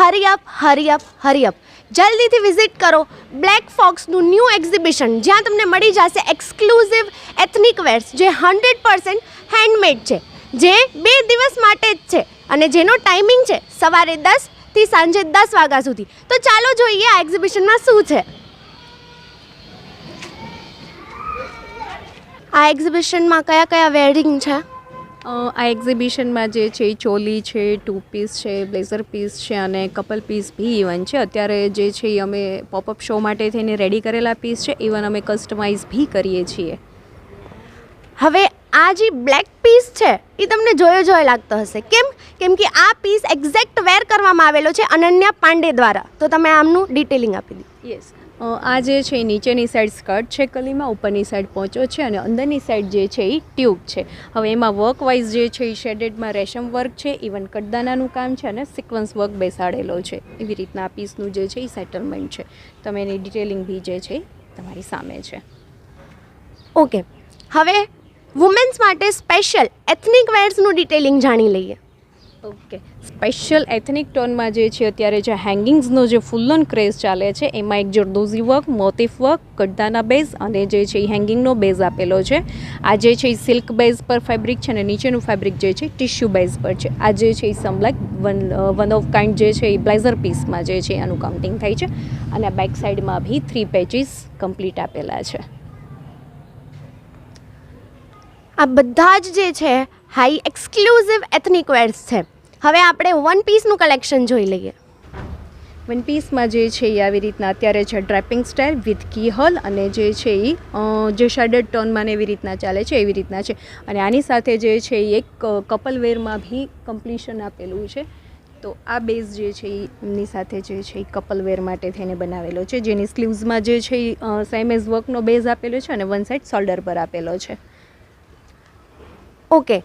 Hurry up hurry up hurry up. જલ્દીથી visit કરો black ફોક્સનું ન્યૂ એક્ઝિબિશન. જ્યાં તમને મળી જશે એક્સક્લુઝિવ એથનિક વેર્સ, જે હંડ્રેડ પર્સન્ટ હેન્ડમેડ છે, જે બે દિવસ માટે જ છે અને જેનો ટાઈમિંગ છે સવારે દસથી સાંજે દસ વાગ્યા સુધી. તો ચાલો જોઈએ આ એક્ઝિબિશનમાં શું છે. આ એક્ઝિબિશનમાં કયા કયા વેરિંગ છે? આ એક્ઝિબિશનમાં જે છે એ ચોલી છે ટુ પીસ છે બ્લેઝર પીસ છે અને કપલ પીસ બી ઇવન છે. અત્યારે જે છે એ અમે પોપઅપ શો માટે થઈને રેડી કરેલા પીસ છે. ઇવન અમે કસ્ટમાઇઝ બી કરીએ છીએ. હવે આ જે બ્લેક પીસ છે એ તમને જોયો જોયો લાગતો હશે. કેમ? કેમ કે આ પીસ એક્ઝેક્ટ વેર કરવામાં આવેલો છે અનન્યા પાંડે દ્વારા. તો તમે આમનું ડિટેલિંગ આપી દીધું યસ આ જે છે એ નીચેની સાઈડ સ્કર્ટ છે કલીમાં ઉપરની સાઈડ પહોંચો છે અને અંદરની સાઈડ જે છે એ ટ્યુબ છે. હવે એમાં વર્ક વાઇઝ જે છે એ શેડેડમાં રેશમ વર્ક છે ઇવન કડદાનાનું કામ છે અને સિક્વન્સ વર્ક બેસાડેલો છે. એવી રીતના આ પીસનું જે છે એ સેટલમેન્ટ છે. તમે એની ડિટેલિંગ બી જે છે એ તમારી સામે છે. ઓકે. હવે વુમેન્સ માટે સ્પેશિયલ એથનિક વેર્સનું ડિટેલિંગ જાણી લઈએ. ઓકે. સ્પેશિયલ એથનિક ટોનમાં જે છે અત્યારે જે હેંગિંગ્સનો જે ફૂલ ઓન ક્રેઝ ચાલે છે, એમાં એક જરદોઝી વર્ક મોતિફ વર્ક કડદાના બેઝ અને જે છે એ હેંગિંગનો બેઝ આપેલો છે. આ જે છે એ સિલ્ક બેઝ પર ફેબ્રિક છે અને નીચેનું ફેબ્રિક જે છે ટિશ્યુ બેઝ પર છે. આ જે છે એ some like one one of kind જે છે એ બ્લેઝર પીસમાં જે છે આનું કાઉન્ટિંગ થાય છે અને બેક સાઇડમાં બી થ્રી પેજીસ કમ્પ્લીટ આપેલા છે. આ બધા જ જે છે હાઈ એક્સક્લુઝિવ એથનિક વેર્સ છે. હવે આપણે વન પીસનું કલેક્શન જોઈ લઈએ. વન પીસમાં જે છે એ આવી રીતના અત્યારે છે draping style with key hole અને જે છે એ જે શેડેડ ટોનમાં ને એવી રીતના ચાલે છે એવી રીતના છે. અને આની સાથે જે છે એ એક કપલ વેરમાં બી કમ્પ્લીશન આપેલું છે. તો આ બેઝ જે છે એ એમની સાથે જે છે એ કપલ વેર માટે થઈને બનાવેલો છે. જેની સ્લીવ્સમાં જે છે એ સેમ એઝ વર્કનો બેઝ આપેલો છે અને વન સાઇડ શોલ્ડર પર આપેલો છે. ઓકે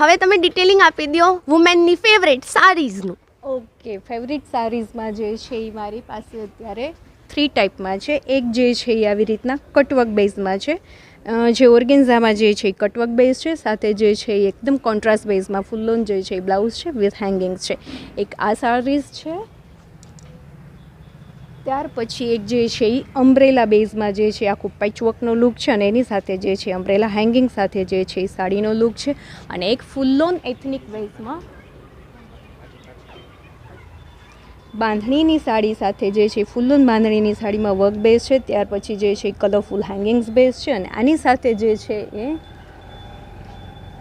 હવે તમે ડિટેલિંગ આપી દો વુમેનની ફેવરેટ સારીઝનું. ઓકે ફેવરિટ સારીઝમાં જે છે એ મારી પાસે અત્યારે થ્રી ટાઈપમાં છે. એક જે છે એ આવી રીતના કટવર્ક બેઝમાં છે. જે ઓર્ગેન્ઝામાં જે છે એ કટવર્ક બેઝ છે, સાથે જે છે એ એકદમ કોન્ટ્રાસ્ટ બેઝમાં ફૂલ્લોન જે છે એ બ્લાઉઝ છે વિથ હેંગિંગ્સ છે. એક આ સારીઝ છે ત્યાર પછી એક જે છે એ અમ્બ્રેલા બેઝમાં જે છે આખું પેચવર્કનો લુક છે અને એની સાથે જે છે અમ્બ્રેલા હેંગિંગ સાથે જે છે એ સાડીનો લુક છે અને એક ફૂલ્લોન એથનિક બેઝમાં બાંધણીની સાડી સાથે જે છે ફૂલ્લોન બાંધણીની સાડીમાં વર્ક બેઝ છે. ત્યાર પછી જે છે કલરફુલ હેંગિંગ્સ બેઝ છે અને આની સાથે જે છે એ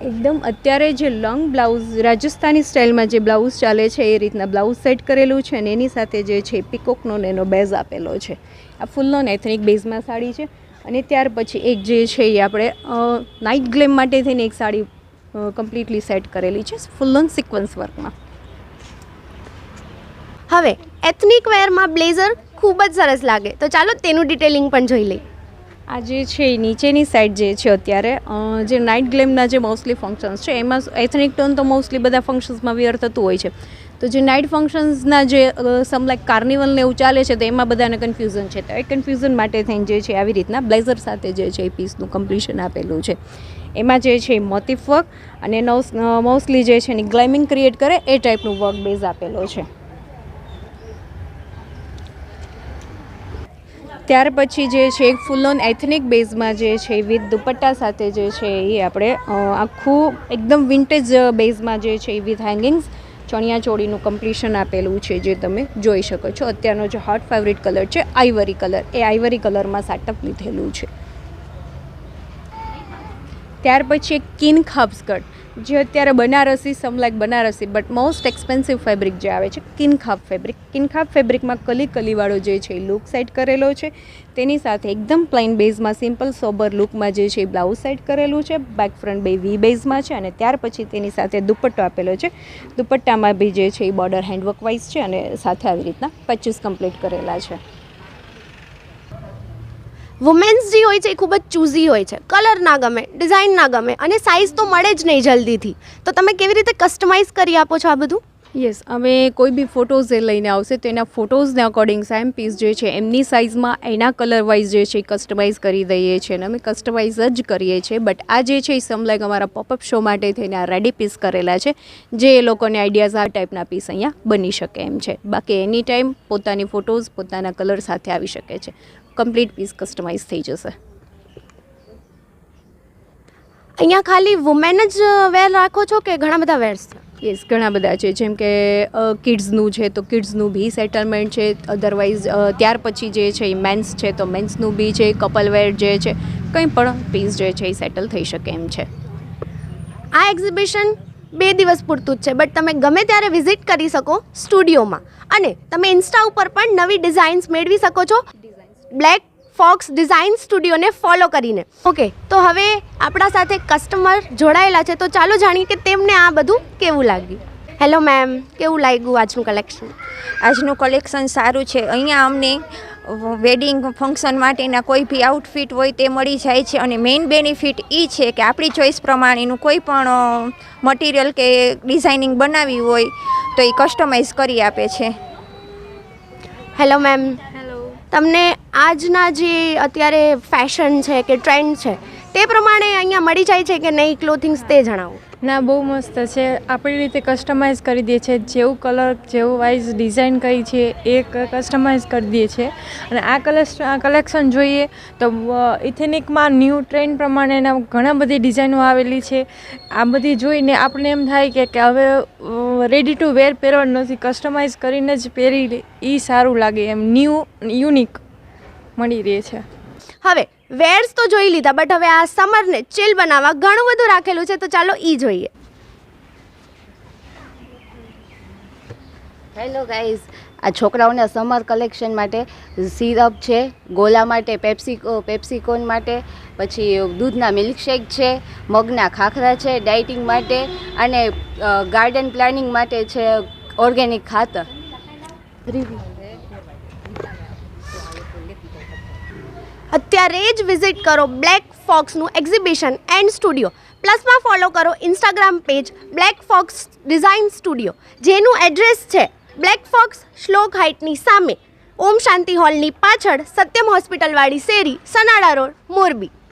એકદમ અત્યારે જે લોંગ બ્લાઉઝ, રાજસ્થાની સ્ટાઇલમાં જે બ્લાઉઝ ચાલે છે, એ રીતના બ્લાઉઝ સેટ કરેલું છે અને એની સાથે જે છે, પિકોકનો એનો બેઝ આપેલો છે. આ ફૂલનો એથનિક બેઝમાં સાડી છે અને ત્યાર પછી એક જે છે, એ આપણે નાઇટ ગ્લેમ માટે થઈને એક સાડી કમ્પ્લીટલી સેટ કરેલી છે ફૂલન સિક્વન્સ વર્કમાં હવે એથનિક વેરમાં બ્લેઝર ખૂબ જ સરસ લાગે. તો ચાલો તેનું ડિટેલિંગ પણ જોઈ લઈએ. આ જે છે એ નીચેની સાઈડ જે છે અત્યારે જે નાઇટ ગ્લેમના જે મોસ્ટલી ફંક્શન્સ છે, એમાં એથનિક ટોન તો મોસ્ટલી બધા ફંક્શન્સમાં વિયર થતું હોય છે. તો જે નાઇટ ફંક્શન્સના જે સમ લાઈક કાર્નિવલને એવું ચાલે છે, તો એમાં બધાને કન્ફ્યુઝન છે. તો એ કન્ફ્યુઝન માટે થઈને જે છે આવી રીતના બ્લેઝર સાથે જે છે એ પીસનું કમ્પ્લીશન આપેલું છે. એમાં જે છે એ મોટિફ વર્ક અને મોસ્ટલી જે છે એની ગ્લેમિંગ ક્રિએટ કરે, એ ટાઈપનું વર્ક બેઝ આપેલો છે. ત્યાર પછી જે છે, એક ફૂલ ઓન એથનિક બેઝમાં જે છે, વિથ દુપટ્ટા સાથે જે છે, એ આપણે આખું એકદમ વિન્ટેજ બેઝમાં જે છે વિથ હેંગિંગ્સ ચણિયા ચોળીનું કમ્પ્લીશન આપેલું છે, જે તમે જોઈ શકો છો. અત્યારનો જે હોટ ફેવરિટ કલર છે આઈવરી કલર એ આઈવરી કલરમાં સેટઅપ લીધેલું છે. ત્યાર પછી એક કિન ખાપ સ્કર્ટ જે અત્યારે Banarasi some like Banarasi but most expensive fabric જે આવે છે કિનખાબ ફેબ્રિક કિનખાબ ફેબ્રિકમાં કલી કલીવાળો જે છે એ લુક સેટ કરેલો છે. તેની સાથે એકદમ પ્લેન બેઝમાં સિમ્પલ સોબર લુકમાં જે છે એ બ્લાઉઝ સેટ કરેલું છે. બેક ફ્રન્ટ બે વી બેઝમાં છે અને ત્યાર પછી તેની સાથે દુપટ્ટો આપેલો છે. દુપટ્ટામાં બી જે છે એ બોર્ડર હેન્ડવર્ક વાઇઝ છે અને સાથે આવી રીતના પચીસ કમ્પ્લીટ કરેલા છે. વુમેન્સ જે હોય છે એ ખૂબ જ ચૂઝી હોય છે. કલર ના ગમે ડિઝાઇન ના ગમે અને સાઇઝ તો મળે જ નહીં જલ્દીથી. તો તમે કેવી રીતે કસ્ટમાઇઝ કરી આપો છો આ બધું? યસ અમે કોઈ બી ફોટોઝ એ લઈને આવશે તો એના ફોટોઝને અકોર્ડિંગ સેમ પીસ જે છે, એમની સાઇઝમાં એના કલર વાઇઝ જે છે એ કસ્ટમાઇઝ કરી દઈએ છીએ અને અમે કસ્ટમાઇઝ જ કરીએ છીએ. બટ આ જે છે એ સમલાઈક અમારા પોપઅપ શો માટે થઈને આ રેડી પીસ કરેલા છે, જે એ લોકોને આઈડિયાઝ આ ટાઈપના પીસ અહીંયા બની શકે એમ છે. બાકી એની ટાઈમ પોતાની ફોટોઝ પોતાના કલર સાથે આવી શકે છે. કમ્પ્લીટ પીસ કસ્ટમાઇઝ થઈ જશે. અહીંયા ખાલી વુમેન જ વેર રાખો છો કે ઘણા બધા વેર્સ છે? યસ ઘણા બધા છે. જેમ કે કિડ્સનું છે, તો કિડ્સનું બી સેટલમેન્ટ છે. અધરવાઇઝ ત્યાર પછી જે છે એ મેન્સ છે, તો મેન્સનું બી છે કપલ વેર જે છે, કંઈ પણ પીસ જે છે એ સેટલ થઈ શકે એમ છે. આ એક્ઝિબિશન બે દિવસ પૂરતું જ છે બટ તમે ગમે ત્યારે વિઝિટ કરી શકો સ્ટુડિયોમાં અને તમે ઇન્સ્ટા ઉપર પણ નવી ડિઝાઇન્સ મેળવી શકો છો. બ્લેક ફોક્સ ડિઝાઇન સ્ટુડિયોને ફોલો કરીને. ઓકે તો હવે આપણા સાથે કસ્ટમર જોડાયેલા છે તો ચાલો જાણીએ કે તેમને આ બધું કેવું લાગ્યું. હેલો મેમ કેવું લાગ્યું આજનું કલેક્શન આજનું કલેક્શન સારું છે. અહીંયા અમને વેડિંગ ફંક્શન માટેના કોઈ બી આઉટફિટ હોય તે મળી જાય છે અને મેઇન બેનિફિટ એ છે કે આપણી ચોઈસ પ્રમાણેનું કોઈ પણ મટીરિયલ કે ડિઝાઇનિંગ બનાવવી હોય તો એ કસ્ટમાઇઝ કરી આપે છે. હેલો મેમ તમને આજના જે અત્યારે ફેશન છે કે ટ્રેન્ડ છે, તે પ્રમાણે અહીંયા મળી જાય છે કે નહીં? ક્લોથિંગ્સ તે જણાવો. ના, બહુ મસ્ત છે. આપણી રીતે કસ્ટમાઇઝ કરી દે છે. જેવું કલર જેવું વાઇઝ ડિઝાઇન કરી છે, એ કસ્ટમાઇઝ કરી દે છે. અને આ કલેક્શન કલેક્શન જોઈએ તો ઇથેનિકમાં ન્યૂ ટ્રેન્ડ પ્રમાણેના ઘણા બધી ડિઝાઇનો આવેલી છે. આ બધી જોઈને આપણે એમ થાય કે કે હવે રેડી ટુ વેર પહેરવાનું નથી. કસ્ટમાઇઝ કરીને જ પહેરી એ સારું લાગે એમ. ન્યૂ યુનિક મળી રહે છે. હવે વેર્સ તો જોઈ લીધા બટ હવે આ સમરને ચિલ બનાવવા ઘણું બધું રાખેલું છે તો ચાલો ઈ જોઈએ. હેલો ગાઈઝ આ છોકરાઓના સમર કલેક્શન માટે સિરપ છે ગોલા માટે પેપ્સિકો પેપ્સિકોન માટે પછી દૂધના મિલ્કશેક છે મગના ખાખરા છે ડાયટિંગ માટે અને ગાર્ડન પ્લાનિંગ માટે છે ઓર્ગેનિક ખાતર. અત્યારે જ વિઝિટ કરો બ્લેક ફોક્સનું એક્ઝિબિશન એન્ડ સ્ટુડિયો. પ્લસમાં ફોલો કરો Instagram page Black Fox design studio. જેનું એડ્રેસ છે બ્લેક ફોક્સ શ્લોક હાઇટની સામે. ઓમ શાંતિ હોલની પાછળ સત્યમ હોસ્પિટલવાળી શેરી, સનાડા રોડ, મોરબી.